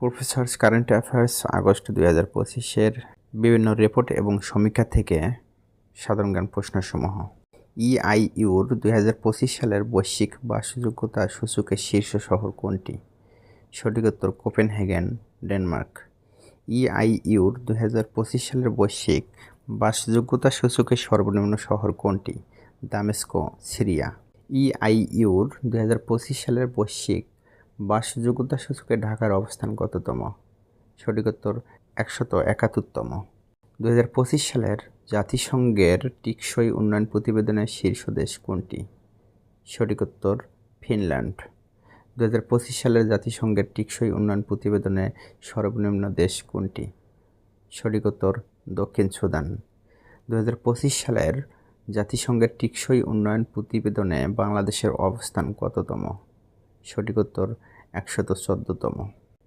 Professors current affairs August দুই হাজার পঁচিশের বিভিন্ন রিপোর্ট এবং সমীক্ষা থেকে সাধারণ জ্ঞান প্রশ্নসমূহ। ইআইইউর দুই হাজার পঁচিশ সালের বৈশ্বিক বাসযোগ্যতা সূচকের শীর্ষ শহর কোনটি? সঠিক উত্তর কোপেনহেগেন, ডেনমার্ক। ইআইইউর দুই হাজার পঁচিশ সালের বৈশ্বিক বাসযোগ্যতা সূচকের সর্বনিম্ন শহর কোনটি? দামেস্কো, সিরিয়া। ইআইইউর দুই হাজার পঁচিশ সালের বৈশ্বিক বাসযোগ্যতা সূচকে ঢাকার অবস্থান কততম? সঠিক উত্তর একশত একাত্তরতম। দু হাজার পঁচিশ সালের জাতিসংঘের টিকসই উন্নয়ন প্রতিবেদনের শীর্ষ দেশ কোনটি? সঠিক উত্তর ফিনল্যান্ড। দু হাজার পঁচিশ সালের জাতিসংঘের টিকসই উন্নয়ন প্রতিবেদনে সর্বনিম্ন দেশ কোনটি? সঠিক উত্তর দক্ষিণ সুদান। দু হাজার পঁচিশ সালের জাতিসংঘের টিকসই উন্নয়ন প্রতিবেদনে বাংলাদেশের অবস্থান কততম? সঠিক উত্তর একশত চোদ্দতম।